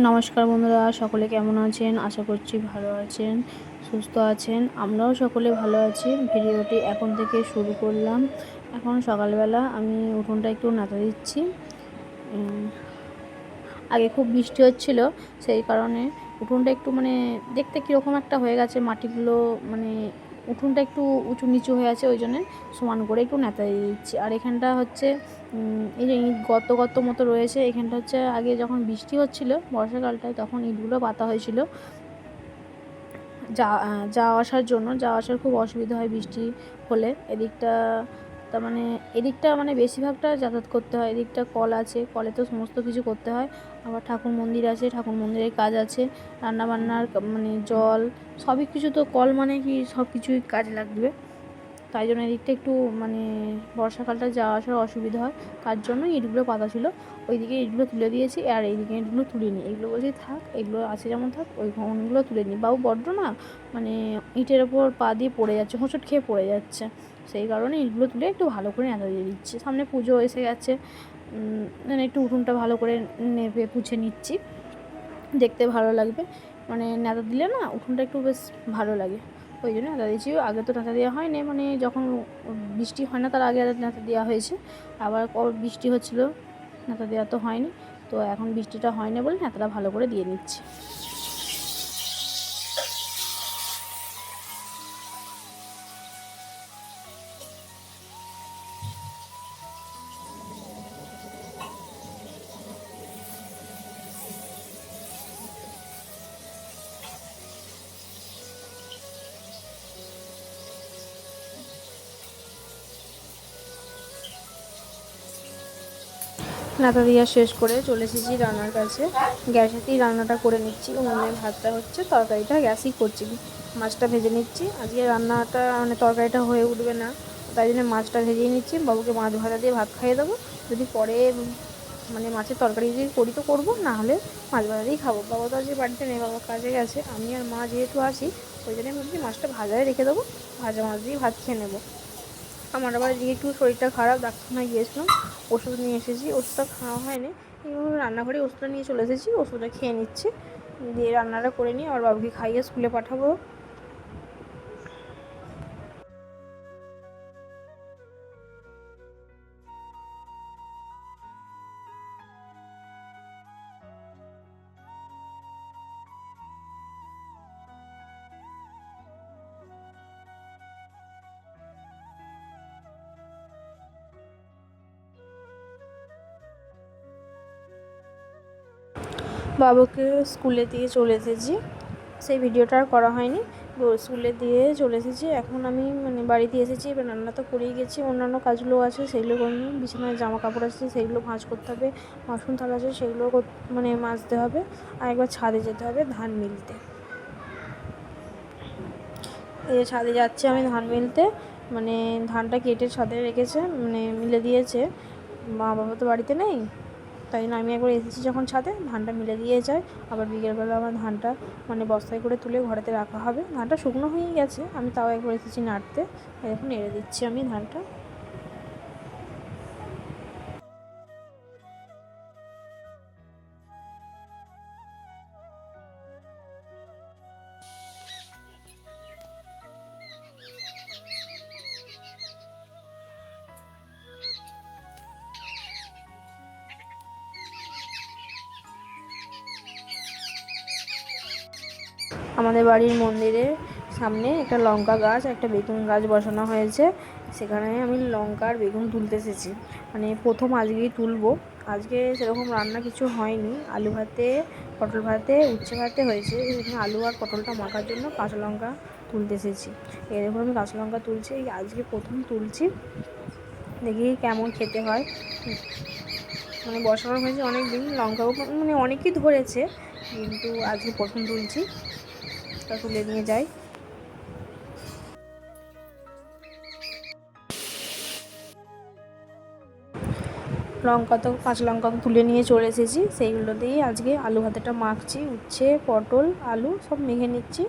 নমস্কার বন্ধুরা, সকলে কেমন আছেন? আশা করছি ভালো আছেন, সুস্থ আছেন। আমরাও সকলে ভালো আছি। ভিডিওটি এখন থেকে শুরু করলাম। এখন সকালবেলা আমি উঠোনটা একটু নাতা দিচ্ছি। আগে খুব বৃষ্টি হচ্ছিল, সেই কারণে উঠোনটা একটু মানে দেখতে কীরকম একটা হয়ে গেছে। মাটিগুলো মানে উঠোনটা একটু উঁচু নিচু হয়ে আছে, ওই জন্যে সমান করে একটু নেতা দিয়ে দিচ্ছি। আর এখানটা হচ্ছে এই যে ইঁট গত গত মতো রয়েছে, এখানটা হচ্ছে আগে যখন বৃষ্টি হচ্ছিল বর্ষাকালটায় তখন ইঁটগুলো পাতা হয়েছিল। যা যাওয়া আসার জন্য, যাওয়া আসার খুব অসুবিধা হয় বৃষ্টি হলে। এদিকটা তার মানে এদিকটা মানে বেশিরভাগটা যাতায়াত করতে হয়, এদিকটা কল আছে, কলে তো সমস্ত কিছু করতে হয়। আবার ঠাকুর মন্দির আছে, ঠাকুর মন্দিরের কাজ আছে, রান্নাবান্নার মানে জল, সবই কিছু তো কল মানে কি সব কিছুই কাজ লাগবে। তাই জন্য এদিকটা একটু মানে বর্ষাকালটা যাওয়া আসার অসুবিধা হয়, তার জন্য ইটগুলো পাতা ছিল। ওইদিকে ইটগুলো তুলে দিয়েছি, আর এইদিকে ইটগুলো তুলিনি। এগুলো বলছি থাক, এগুলো আছে যেমন থাক, ওই ঘনগুলো তুলে নিই বাবু বড্ড না মানে ইটের ওপর পা দিয়ে পড়ে যাচ্ছে, হোঁচট খেয়ে পড়ে যাচ্ছে। সেই কারণে ইটগুলো তুলে একটু ভালো করে নেতা দিয়ে দিচ্ছি সামনে পুজো এসে গেছে মানে একটু উঠোনটা ভালো করে নেবে, পুছে নিচ্ছি। দেখতে ভালো লাগবে। মানে নেতা দিলে না উঠোনটা একটু বেশ ভালো লাগে। ওই জন্য নেতা দিয়েছি। আগে তো নেতা দেওয়া হয়নি। মানে যখন বৃষ্টি হয় না তার আগে নেতা দেওয়া হয়েছে। আবার বৃষ্টি হচ্ছিল, নেতা দেওয়া তো হয়নি। তো এখন বৃষ্টিটা হয় না বলে নেতাটা ভালো করে দিয়ে নিচ্ছি। নাতা দেওয়া শেষ করে চলে এসেছি রান্নার কাছে। গ্যাসেতেই রান্নাটা করে নিচ্ছি। উনুনে ভাতটা হচ্ছে, তরকারিটা গ্যাসই করছি। মাছটা ভেজে নিচ্ছি। আজকে রান্নাটা মানে তরকারিটা হয়ে উঠবে না, তাই জন্য মাছটা ভেজেই নিচ্ছি। বাবুকে মাছ ভাজা দিয়ে ভাত খাইয়ে দেবো। যদি পরে মানে মাছের তরকারি যদি করি তো করব নাহলে মাছ ভাজা দিয়েই খাব। বাবা তো আজকে বাড়িতে নেই, বাবা কাজে গেছে। আমি আর মা যেহেতু আছি, ওই জন্য ভাবছি মাছটা ভাজায় রেখে দেবো। ভাজা মাছ দিয়ে ভাত খেয়ে নেব। আমার আবার এদিকে একটু শরীরটা খারাপ, ডাক্তারখানায় গিয়েছিলাম, ওষুধ নিয়ে এসেছি, ওষুধটা খাওয়া হয়নি। এইভাবে রান্নাঘরে ওষুধটা নিয়ে চলে এসেছি, ওষুধটা খেয়ে নিচ্ছি, দিয়ে রান্নাটা করে নিয়ে আবার বাবুকে খাইয়ে স্কুলে পাঠাবো। বাবুকে স্কুলে দিয়ে চলে এসেছি। সেই ভিডিওটা আর করা হয়নি। স্কুলে দিয়ে চলে এসেছি। এখন আমি মানে বাড়িতে এসেছি, এবার রান্না তো করেই গেছি। অন্যান্য কাজগুলো আছে সেগুলো করে বিছানায় জামা কাপড় আছে, সেইগুলো ভাঁজ করতে হবে। বাসন থালা আছে সেগুলো মানে মাজতে হবে। আর একবার ছাদে যেতে হবে ধান মিলতে। এই যে ছাদে যাচ্ছি আমি ধান মিলতে। মানে ধানটা কেটে ছাদে রেখেছে মানে মিলে দিয়েছে। মা বাবা তো বাড়িতে নেই। তাই জন্য আমি একবার এসেছি যখন ছাদে, ধানটা মিলে দিয়ে যায়। আবার বিকেলবেলা আমার ধানটা মানে বস্তায় করে তুলে ঘরেতে রাখা হবে। ধানটা শুকনো হয়ে গেছে, আমি তাও একবার এসেছি নাড়তে। এখন এড়ে দিচ্ছি আমি ধানটা। আমাদের বাড়ির মন্দিরের সামনে একটা লঙ্কা গাছ, একটা বেগুন গাছ বসানো হয়েছে। সেখানে আমি লঙ্কা আর বেগুন তুলতে এসেছি। মানে প্রথম আজকেই তুলবো। আজকে সেরকম রান্না কিছু হয়নি। আলু ভাতে, পটল ভাতে, উচ্ছে ভাতে হয়েছে। এখানে আলু আর পটলটা মাখার জন্য কাঁচা লঙ্কা তুলতে এসেছি। দেখুন, আমি কাঁচা লঙ্কা তুলছি। এই আজকে প্রথম তুলছি। দেখি কেমন খেতে হয়। মানে বসানো হয়েছে অনেক দিন লঙ্কাও মানে অনেকই ধরেছে। কিন্তু আজকে প্রথম তুলছি। তা তুলে নিয়ে যাই। লঙ্কা তো কাঁচা লঙ্কা তুলে নিয়ে চলে এসেছি। সেইগুলো দিয়েই আজকে আলু ভাতেটা মাখছি, উচ্ছে, পটল, আলু সব মেখে নিচ্ছি।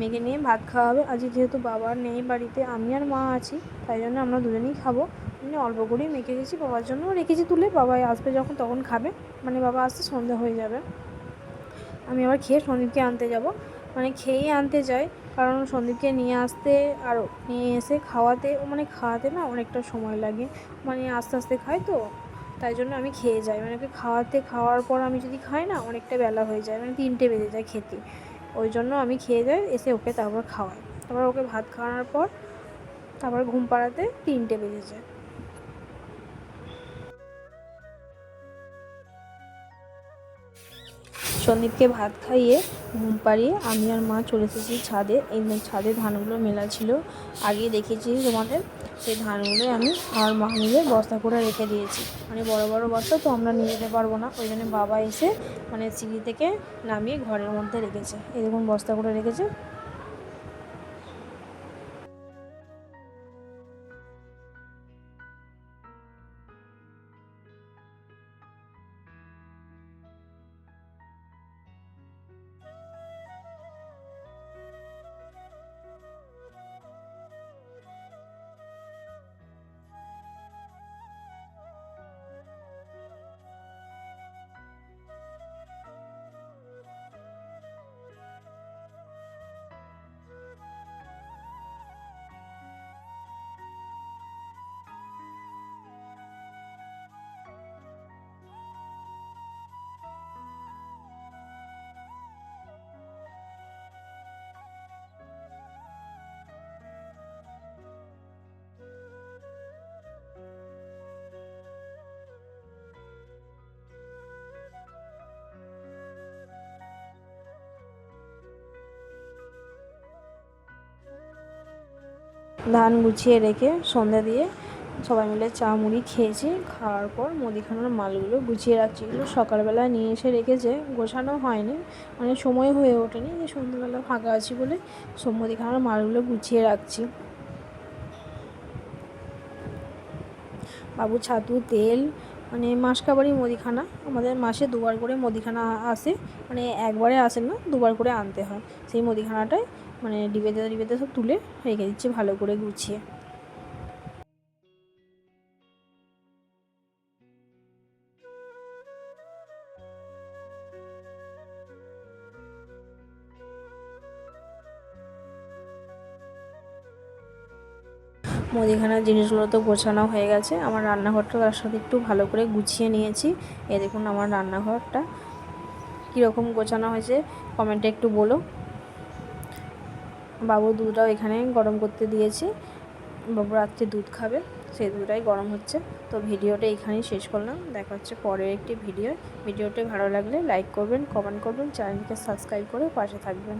মেখে নিয়ে ভাত খাওয়া হবে আজকে যেহেতু বাবা নেই বাড়িতে, আমি আর মা আছি, তাই জন্য আমরা দুজনেই খাব। এমনি অল্প করেই মেখে গেছি, বাবার জন্য রেখেছি তুলে। বাবা আসবে যখন, তখন খাবে। মানে বাবা আসতে সন্ধ্যা হয়ে যাবে। আমি আবার খেয়ে সন্দীপকে আনতে যাব। মানে খেয়েই আনতে যাই কারণ সন্দীপকে নিয়ে আসতে আর নিয়ে এসে খাওয়াতে মানে খাওয়াতে না অনেকটা সময় লাগে। মানে আস্তে আস্তে খাই তো, তাই জন্য আমি খেয়ে যাই। মানে ওকে খাওয়াতে, খাওয়ার পর আমি যদি খাই না, অনেকটা বেলা হয়ে যায়। মানে তিনটে বেজে যায় খেতে। ওই জন্য আমি খেয়ে যাই, এসে ওকে তারপর খাওয়াই। তারপর ওকে ভাত খাওয়ানোর পর, তারপর ঘুম পাড়াতে তিনটে বেজে যায়। সন্দীপকে ভাত খাইয়ে ঘুম পাড়িয়ে আমি আর মা চলে এসেছি ছাদে। এই ছাদে ধানগুলো মেলা ছিল। আগে দেখেছি তোমাদের, সেই ধানগুলো আমি আর মা মিলে বস্তা করে রেখে দিয়েছি। মানে বড় বড় বস্তা তো আমরা নিয়ে যেতে পারব না। ওই জন্য বাবা এসে মানে সিঁড়ি থেকে নামিয়ে ঘরের মধ্যে রেখেছে। এরকম বস্তা করে রেখেছে। ধান গুছিয়ে রেখে সন্ধ্যা দিয়ে সবাই মিলে চা মুড়ি খেয়েছি। খাওয়ার পর মুদিখানার মালগুলো গুছিয়ে রাখছি। এগুলো সকালবেলা নিয়ে এসে রেখেছে। গোছানো হয়নি। মানে সময় হয়ে ওঠেনি। যে সন্ধ্যাবেলা ফাঁকা আছি বলে সব মুদিখানার মালগুলো গুছিয়ে রাখছি। বাবু ছাতু, তেল মানে মাসকাবারি মুদিখানা। আমাদের মাসে দুবার করে মুদিখানা আসে। মানে একবারে আসে না, দুবার করে আনতে হয়। সেই মুদিখানাটাই মানে ডিবেতে ডিবেতে সব তুলে রেখে দিচ্ছি, ভালো করে গুছিয়ে। মুদিখানার জিনিসগুলো তো গোছানো হয়ে গেছে। আমার রান্নাঘরটা তার সাথে একটু ভালো করে গুছিয়ে নিয়েছি। এ দেখুন আমার রান্নাঘরটা কীরকম গোছানো হয়েছে, কমেন্টে একটু বলো। বাবু দুধটাও এখানে গরম করতে দিয়েছি। বাবু রাত্রে দুধ খাবে, সেই দুধটাই গরম হচ্ছে। তো ভিডিওটা এখানেই শেষ করলাম। দেখা হচ্ছে পরের একটি ভিডিও। ভিডিওটি ভালো লাগলে লাইক করবেন, কমেন্ট করবেন চ্যানেলকে সাবস্ক্রাইব করে পাশে থাকবেন।